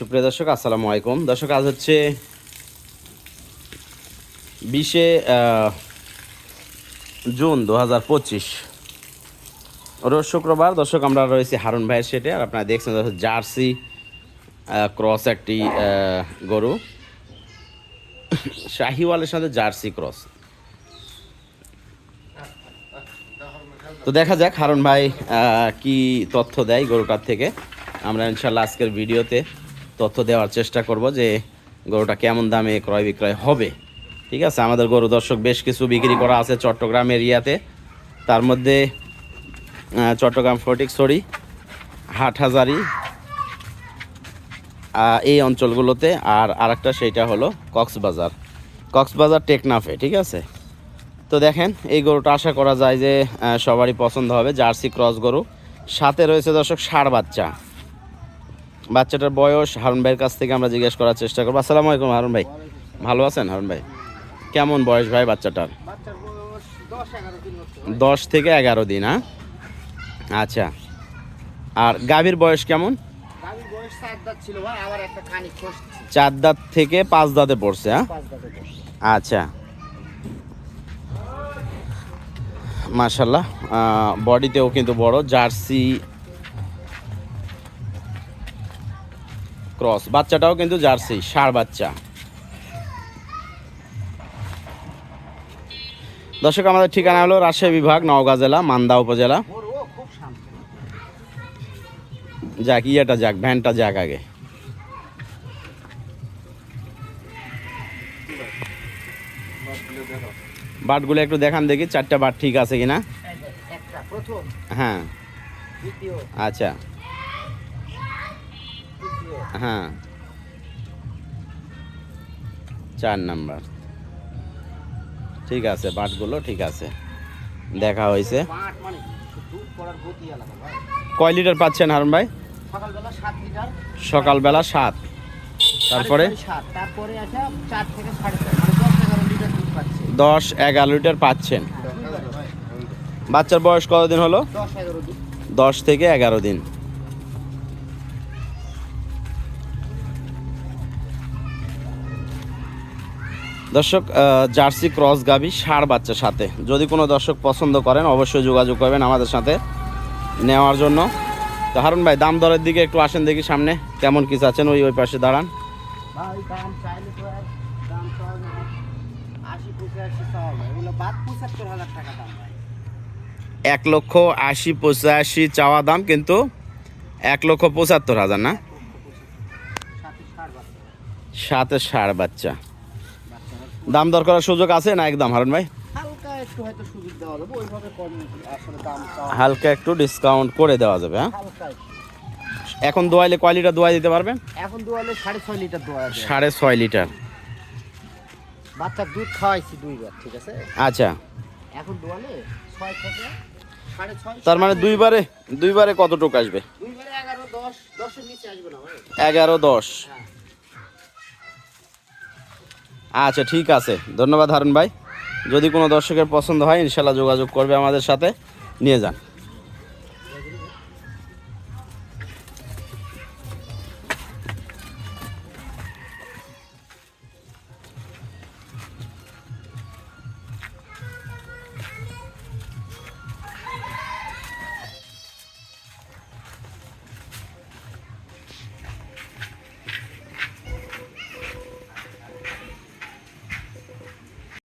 সুপ্রিয় দর্শক, আসসালামু আলাইকুম। দর্শক, আজ হচ্ছে বিশে জুন দু হাজার পঁচিশ। রোজ শুক্রবার, দর্শক, আমরা রয়েছি হারুন ভাইয়ের সেটে, আর আপনারা দেখছেন দর্শক, জার্সি ক্রস একটি গরু। শাহিওয়ালের সাথে জার্সি ক্রস। তো দেখা যাক হারুন ভাই কি তথ্য দেয় গরুটার থেকে। আমরা ইনশাল্লাহ আজকের ভিডিওতে তথ্য দেওয়ার চেষ্টা করব যে গরুটা কেমন দামে ক্রয় বিক্রয় হবে। ঠিক আছে? আমাদের গরু দর্শক বেশ কিছু বিক্রি করা আছে চট্টগ্রাম এরিয়াতে। তার মধ্যে চট্টগ্রাম ফটিকছড়ি হাটহাজারি এই অঞ্চলগুলোতে। আর আরেকটা সেইটা হলো কক্সবাজার। কক্সবাজার টেকনাফে, ঠিক আছে? তো দেখেন, এই গরুটা আশা করা যায় যে সবারই পছন্দ হবে, জার্সি ক্রস গরু। সাথে রয়েছে দর্শক ষাঁড় বাচ্চা। বাচ্চাটার বয়স হারুন ভাইয়ের কাছ থেকে আমরা জিজ্ঞেস করার চেষ্টা করব। আসসালামু আলাইকুম হারুন ভাই। ভালো আছেন হারুন ভাই? কেমন বয়স ভাই বাচ্চাটার? দশ থেকে এগারো দিন হ্যাঁ? আচ্ছা। আর গাভীর বয়স কেমন? চার দাঁত থেকে পাঁচ দাঁতে পড়ছে হ্যাঁ? আচ্ছা। মাশাল্লাহ বডিতেও কিন্তু বড়, জার্সি ক্রস। বাচ্চাটাও কিন্তু জার্সি ষাঁড় বাচ্চা। দর্শক আমাদের ঠিকানা হলো রাজশাহী বিভাগ নওগাঁ জেলা মান্দা উপজেলা। যাক ইয়েটা যাক ভ্যানটা যাক আগে। বাটগুলো একটু দেখান দেখি চারটা বাট ঠিক আছে কিনা? হ্যাঁ। আচ্ছা। হ্যাঁ। চার নাম্বার। ঠিক আছে বাটগুলো ঠিক আছে। দেখা হয়েছে। কয় লিটার পাচ্ছেন হারুন ভাই? সকালবেলা সাত। তারপরে? দশ, এগারো লিটার পাচ্ছেন। বাচ্চার বয়স কতদিন হলো? দশ থেকে এগারো দিন। দর্শক জার্সি ক্রস গাবি ষাঁড় বাচ্চার সাথে। যদি কোনো দর্শক পছন্দ করেন অবশ্যই যোগাযোগ করবেন আমাদের সাথে নেওয়ার জন্য। তো হারুন ভাই দাম দরের দিকে একটু আসেন দেখি সামনে কেমন কিছু আছেন ওই ওই পাশে দাঁড়ান। এক লক্ষ আশি পঁচাশি চাওয়া দাম কিন্তু এক লক্ষ পঁচাত্তর হাজার না? সাথে ষাঁড় বাচ্চা। দাম দর করার সুযোগ আছে না একদম হারুন ভাই? হালকা একটু ডিসকাউন্ট করে দেওয়া যাবে হ্যাঁ? এখন দোয়াইলে কয় লিটার দোয়াই দিতে পারবেন এখন দোয়ালে সাড়ে ছয় লিটার দোয়া সাড়ে ছয় লিটার। দুধ খাওয়াইছি দুইবার ঠিক আছে? আচ্ছা। এখন দোয়ালে ছয় থেকে তার মানে দুইবারে দুইবারে কতটুকু আসবে? এগারো দশ আসবে এগারো দশ। আচ্ছা ঠিক আছে। ধন্যবাদ হারুন ভাই। যদি কোনো দর্শকের পছন্দ হয়, ইনশাল্লাহ যোগাযোগ করবে আমাদের সাথে। নিয়ে যান।